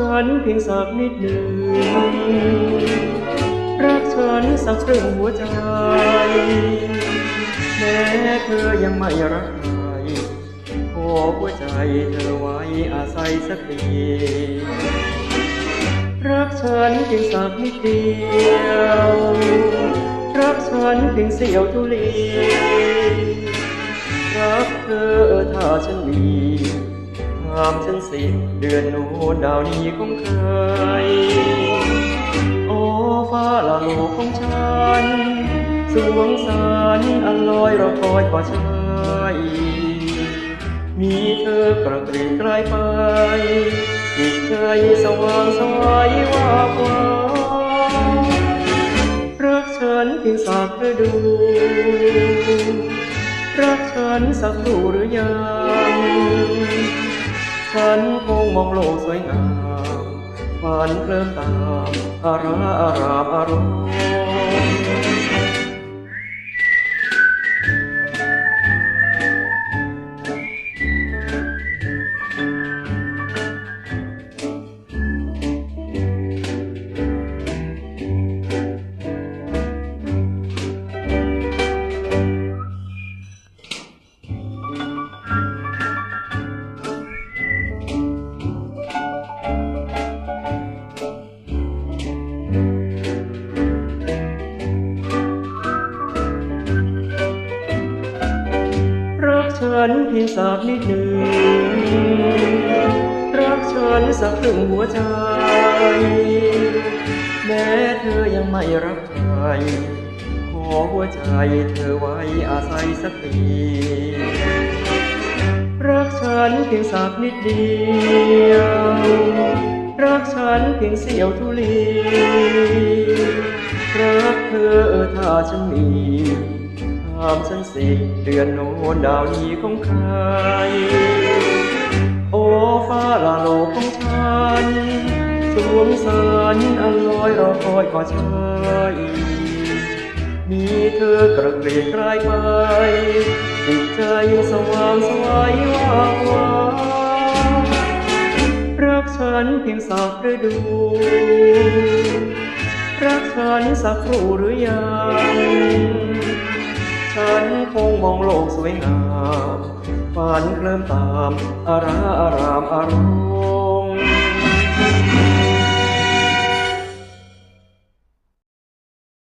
ฉันเพียงสักนิดหนึ่ง รักฉันสักครึ่งหัวใจ แม้เธอยังไม่รักใครขอหัวใจเธอไว้อาศัยสักทีรักฉันเพียงสักนิดเดียว รักฉันเพียงเสี้ยวทุลี รักเธอถ้าฉันมีามฉันสิเดือนโน้นดาวนี้ของใครโอ้ฟ้าละโลกของฉัน สวงสารอันลอยเราคอยกว่าชายมีเธอกระกรียงไกลไปจิตใจสว่างสวายว่าบวาวรักฉันเพียงสักฤดู รักฉันสักรู่หรือยัง ฉันคงมองโลกสวยงามฝันเพลินตามอาราอารามอารมณ์ ฉันเพียงสักนิดหนึ่ง รักฉันสักครึ่งหัวใจ แม้เธอยังไม่รักใคร ขอหัวใจเธอไว้อาศัยสักทีรักฉันเพียงสักนิดเดียว รักฉันเพียงเสี้ยวทุลี รักเธอถ้าฉันมีามฉันสิเดือนโน้นดาวนี้ของใคร โอ้ฟ้าลาโลกของฉันสวงสารอันลอยรอคอยกว่าชายมีเธอกระเกรียงไกลไปจิตใจสว่างสวยว่าบวาวรักฉันเพียงสักฤดู รักฉันสักครู่หรือยัง ฉันคงมองโลกสวยงามฝันเคลิ้มตามอาราอารามอารมณ์